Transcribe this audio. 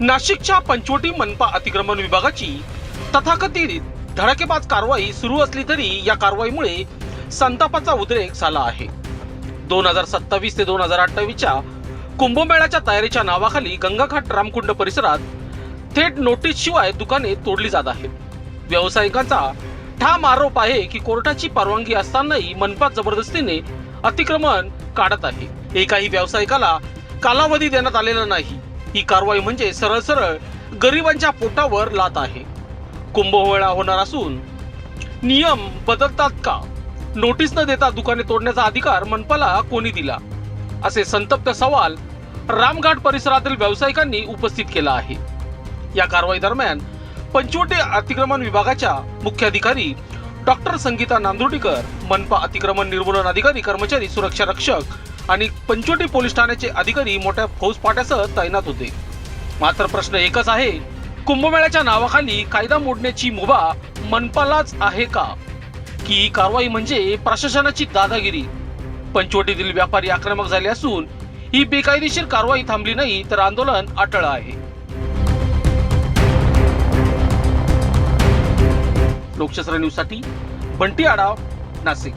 नाशिकच्या पंचवटी मनपा अतिक्रमण विभागाची तथाकथित धडाकेबाज कारवाई सुरू असली तरी या कारवाईमुळे संतापाचा उद्रेक झाला आहे. दोन हजार सत्तावीस ते दोन हजार अठ्ठावीसच्या कुंभमेळ्याच्या तयारीच्या नावाखाली गंगाघाट रामकुंड परिसरात थेट नोटीस शिवाय दुकाने तोडली जात आहेत. व्यावसायिकांचा ठाम आरोप आहे की कोर्टाची परवानगी असतानाही मनपा जबरदस्तीने अतिक्रमण काढत आहे. एकाही व्यावसायिकाला कालावधी देण्यात आलेला नाही. ही कारवाई म्हणजे सरळ सरळ गरिबांच्या पोटावर लात आहे. कुंभमेळा होणार असून नियम बदलतात का? नोटीस न देता दुकाने तोडण्याचा अधिकार मनपाला कोणी दिला? असे संतप्त सवाल रामघाट परिसरातील व्यावसायिकांनी उपस्थित केला आहे. या कारवाई दरम्यान पंचवटी अतिक्रमण विभागाच्या मुख्याधिकारी डॉक्टर संगीता नांदुर्डीकर मनपा अतिक्रमण निर्मूलन अधिकारी कर्मचारी सुरक्षा रक्षक आणि पंचवटी पोलीस ठाण्याचे अधिकारी मोठ्या फौजफाट्यासह तैनात होते. मात्र प्रश्न एकच आहे कुंभमेळ्याच्या नावाखाली कायदा मोडण्याची मुभा मनपालाच आहे का? की ही कारवाई म्हणजे प्रशासनाची दादागिरी? पंचवटीतील व्यापारी आक्रमक झाले असून ही बेकायदेशीर कारवाई थांबली नाही तर आंदोलन अटळ आहे. लोकशास्त्र न्यूजसाठी बंटी आडाव नाशिक.